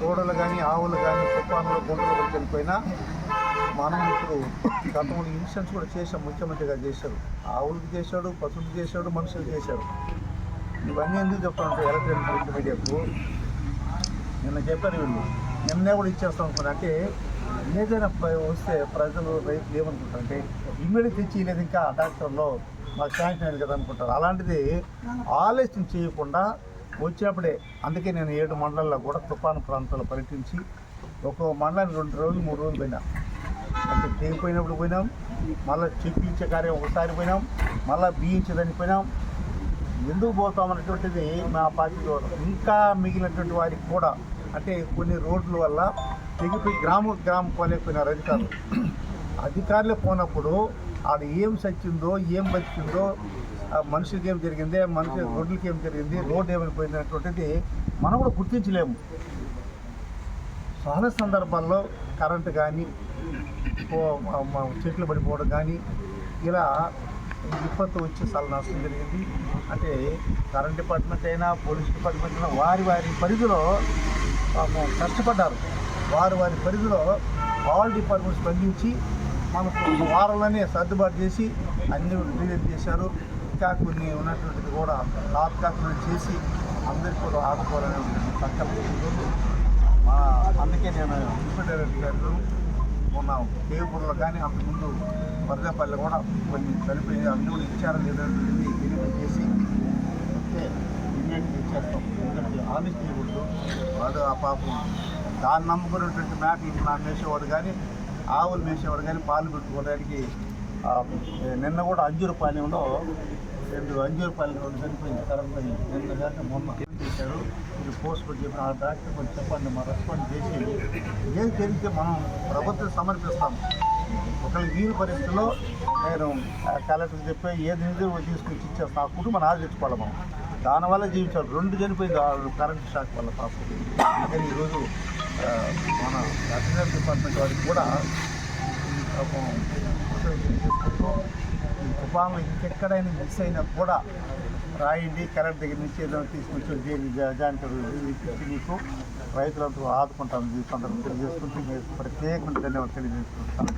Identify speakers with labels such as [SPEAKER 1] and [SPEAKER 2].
[SPEAKER 1] దూడలు కానీ ఆవులు కానీ తుఫాన్లో గుండెలు వెళ్ళిపోయినా మనం ఇప్పుడు గతంలో ఇన్సూరెన్స్ కూడా చేశాం ముఖ్యమంత్రిగా చేశారు. ఆవులకు చేశాడు పశువులకు చేశాడు మనుషులకు చేశాడు. ఇవన్నీ ఎందుకు చెప్తాను ఎలక్ట్రానిక్ ప్రింట్ మీడియాకు. నిన్న చెప్పారు వీళ్ళు. నిన్నే కూడా ఇచ్చేస్తాం అనుకున్నా అంటే ఏదైనా వస్తే ప్రజలు రైతులు ఏమనుకుంటారు అంటే ఇమ్మీడియట్ తెచ్చి లేదు ఇంకా డాక్టర్లో మాకు శాంక్షన్ అయింది కదా అనుకుంటారు. అలాంటిది ఆలోచన చేయకుండా వచ్చినప్పుడే అందుకే నేను ఏడు మండలాల్లో కూడా తుఫాను ప్రాంతాల్లో పర్యటించి ఒక్కో మండలానికి రెండు రోజులు మూడు రోజులు పోయినా. అంటే తెగిపోయినప్పుడు పోయినాం మళ్ళీ చెప్పించే కార్యం ఒకసారి పోయినాం మళ్ళీ బియ్యించేదానికి పోయినాం. ఎందుకు పోతామన్నటువంటిది మా పార్టీలో ఇంకా మిగిలినటువంటి వారికి కూడా అంటే కొన్ని రోడ్ల వల్ల తెగిపోయి గ్రామ గ్రామం పోలేకపోయినారు అధికారులు. అధికారులు పోనప్పుడు అది ఏం సచ్చిందో ఏం బతికిందో ఆ ఏం జరిగింది మనుషుల రోడ్లకి ఏం జరిగింది రోడ్డు ఏమైనా పోయినటువంటిది మనం కూడా గుర్తించలేము. చాలా సందర్భాల్లో కరెంటు కానీ చెట్లు పడిపోవడం కానీ ఇలా విపత్తు వచ్చి చాలా నష్టం జరిగింది. అంటే కరెంట్ డిపార్ట్మెంట్ అయినా పోలీస్ డిపార్ట్మెంట్ అయినా వారి వారి పరిధిలో కష్టపడ్డారు. వారి వారి పరిధిలో ఆల్ డిపార్ట్మెంట్ స్పందించి మనకు వారాలనే వారంలోనే సర్దుబాటు చేసి అన్ని క్లియర్ చేశారు. ఇంకా కొన్ని ఉన్నటువంటిది కూడా తాత్కాలిక చేసి అందరికీ కూడా ఆదుకోవాలనే సంకల్పంతో మా అందుకే నేను డిప్యూటీ గారు మొన్న కేవూరులో కానీ అంతకుముందు వరదపల్లి కూడా కొన్ని చనిపోయి అన్ని కూడా ఇచ్చారని లేదనేది వెరిఫై చేసి వస్తే ఇమీడియట్గా ఇచ్చేస్తాం ఎందుకంటే ఆలస్యం చేయకూడదు. వాడు ఆ పాపం దాన్ని నమ్ముకున్నటువంటి మేకలు నా వేసేవాడు కానీ ఆవులు మేసేవాడు కానీ పాలు పెట్టుకోవడానికి నిన్న కూడా అంజూరుపాలెంలో రెండు అంజూరుపాలెం రెండు చనిపోయింది కరెంట్ నిన్న కాక మొన్న ఏం చేశారు? మీరు పోస్ట్ పెట్టి చెప్పిన ఆ డాక్టర్ కొంచెం చెప్పండి మా రెస్పాండ్ చేసి ఏం తెలిస్తే మనం ప్రభుత్వం సమర్పిస్తాం. ఒకళ్ళకి వీలు పరిస్థితుల్లో నేను ఆ, చెప్పి ఏది తీసుకొచ్చి ఇచ్చేస్తాం ఆ కుటుంబం ఆదరించుకోవాలి మనం. దానివల్ల జీవించాలి రెండు చనిపోయింది ఆ కరెంట్ షాక్ వల్ల పాపం. అందుకని ఈరోజు మన అటెండర్ డిపార్ట్మెంట్ వారికి కూడా ఈ తుఫాన్లు ఇంకెక్కడైనా మిస్ అయినా కూడా రాయండి. కరెంట్ దగ్గర నుంచి ఏదైనా తీసుకొచ్చి జైలు ఇప్పించి మీకు రైతులంతా ఆదుకుంటాను ఈ సందర్భం తెలియజేసుకుంటూ మీకు ప్రత్యేకంగా ధన్యవాదాలు తెలియజేసుకుంటాను